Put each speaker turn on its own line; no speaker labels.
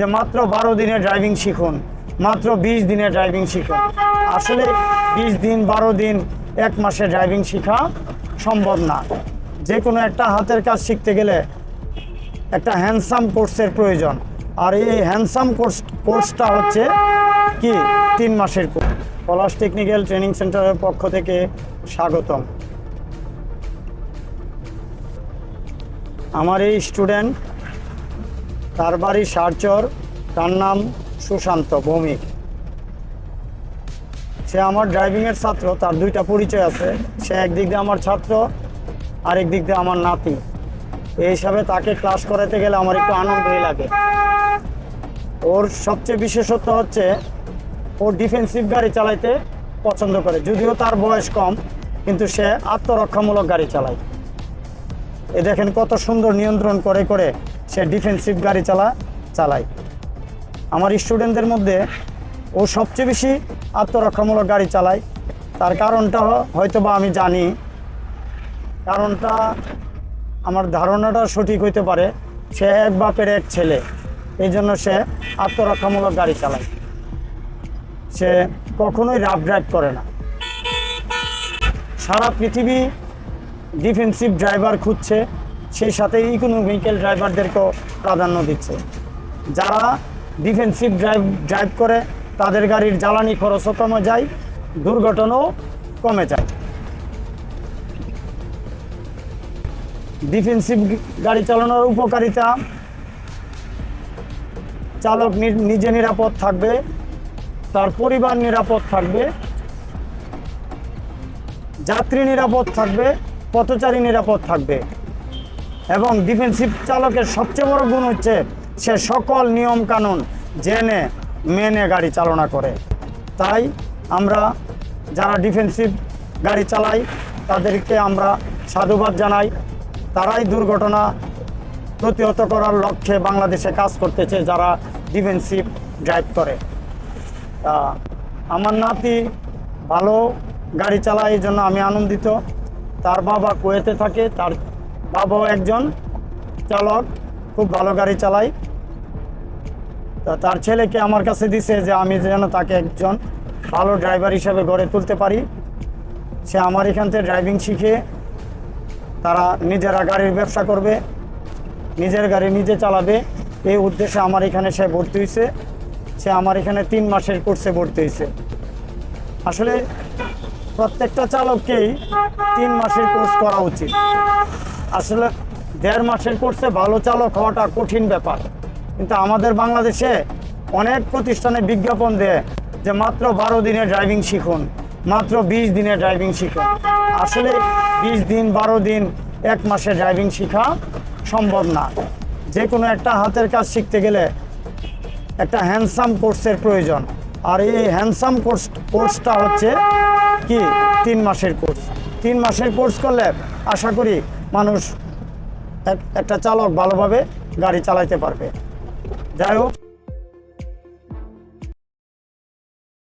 যে মাত্র বারো দিনে ড্রাইভিং শিখুন, মাত্র বিশ দিনে ড্রাইভিং শিখুন। আসলে বিশ দিন, বারো দিন, এক মাসে ড্রাইভিং শেখা সম্ভব না। যে কোনো একটা হাতের কাজ শিখতে গেলে একটা হ্যান্ডসাম কোর্সের প্রয়োজন। আর এই হ্যান্ডসাম কোর্স কোর্সটা হচ্ছে কি? তিন মাসের কোর্স পলাশ টেকনিক্যাল ট্রেনিং সেন্টারের পক্ষ থেকে স্বাগতম। আমার এই স্টুডেন্ট তার বাড়ি সারচর, তার নাম সুশান্ত ভৌমিক। সে আমার ড্রাইভিংয়ের ছাত্র, তার দুইটা পরিচয় আছে। সে একদিক দিয়ে আমার ছাত্র, আরেক দিক দিয়ে আমার নাতি। এই হিসাবে তাকে ক্লাস করাতে গেলে আমার একটু আনন্দই লাগে। ওর সবচেয়ে বিশেষত্ব হচ্ছে, ও ডিফেন্সিভ গাড়ি চালাইতে পছন্দ করে। যদিও তার বয়স কম, কিন্তু সে আত্মরক্ষামূলক গাড়ি চালায়। এ দেখেন কত সুন্দর নিয়ন্ত্রণ করে করে সে ডিফেন্সিভ গাড়ি চালা, চালায়। আমার স্টুডেন্টদের মধ্যে ও সবচেয়ে বেশি আত্মরক্ষামূলক গাড়ি চালায়। তার কারণটা হয়তো বা আমি জানি। কারণটা আমার ধারণাটা সঠিক হইতে পারে। সে এক বাপের এক ছেলে। এই জন্য সে আত্মরক্ষামূলক গাড়ি চালায়। সে কখনোই রাফ ড্রাইভ করে না। সারা পৃথিবী ডিফেন্সিভ ড্রাইভার খুঁজছে। সেই সাথে ইকোনমিক্যাল ড্রাইভারদেরকেও প্রাধান্য দিচ্ছে। যারা ডিফেন্সিভ ড্রাইভ ড্রাইভ করে, তাদের গাড়ির জ্বালানি খরচও কমে যায়, দুর্ঘটনাও কমে যায়। ডিফেন্সিভ গাড়ি চালানোর উপকারিতা, চালক নিজে নিরাপদ থাকবে, তার পরিবার নিরাপদ থাকবে, যাত্রী নিরাপদ থাকবে, পথচারী নিরাপদ থাকবে। এবং ডিফেন্সিভ চালকের সবচেয়ে বড় গুণ হচ্ছে সে সকল নিয়ম কানুন জেনে, মেনে গাড়ি চালনা করে। তাই আমরা যারা ডিফেন্সিভ গাড়ি চালাই, তাদেরকে আমরা সাধুবাদ জানাই। তারাই দুর্ঘটনা প্রতিহত করার লক্ষ্যে বাংলাদেশে কাজ করতেছে, যারা ডিফেন্সিভ ড্রাইভ করে। তা, আমার নাতি ভালো গাড়ি চালায়, এই জন্য আমি আনন্দিত। তার বাবা কুয়েতে থাকে, তার বাবাও একজন চালক, খুব ভালো গাড়ি চালায়। তা তার ছেলেকে আমার কাছে দিছে যে আমি যেন তাকে একজন ভালো ড্রাইভার হিসেবে গড়ে তুলতে পারি। সে আমার এখান থেকে ড্রাইভিং শিখে তারা নিজেরা গাড়ির ব্যবসা করবে, নিজের গাড়ি নিজে চালাবে। এই উদ্দেশ্যে আমার এখানে সে ভর্তি হয়েছে সে আমার এখানে তিন মাসের কোর্সে ভর্তি হয়েছে আসলে প্রত্যেকটা চালককেই তিন মাসের কোর্স করা উচিত। আসলে দেড় মাসের কোর্সে ভালো চালক হওয়াটা কঠিন ব্যাপার। কিন্তু আমাদের বাংলাদেশে অনেক প্রতিষ্ঠানে বিজ্ঞাপন দেয় যে মাত্র বারো দিনে ড্রাইভিং শিখুন, মাত্র বিশ দিনে ড্রাইভিং শিখুন। আসলে বিশ দিন, বারো দিন, এক মাসে ড্রাইভিং শেখা সম্ভব না। যে কোনো একটা হাতের কাজ শিখতে গেলে একটা হ্যান্ডসাম কোর্সের প্রয়োজন। আর এই হ্যান্ডসাম কোর্স কোর্সটা হচ্ছে কি? তিন মাসের কোর্স তিন মাসের কোর্স করলে আশা করি মানুষ এক- একটা চালক ভালোভাবে গাড়ি চালাইতে পারবে। যাই হোক।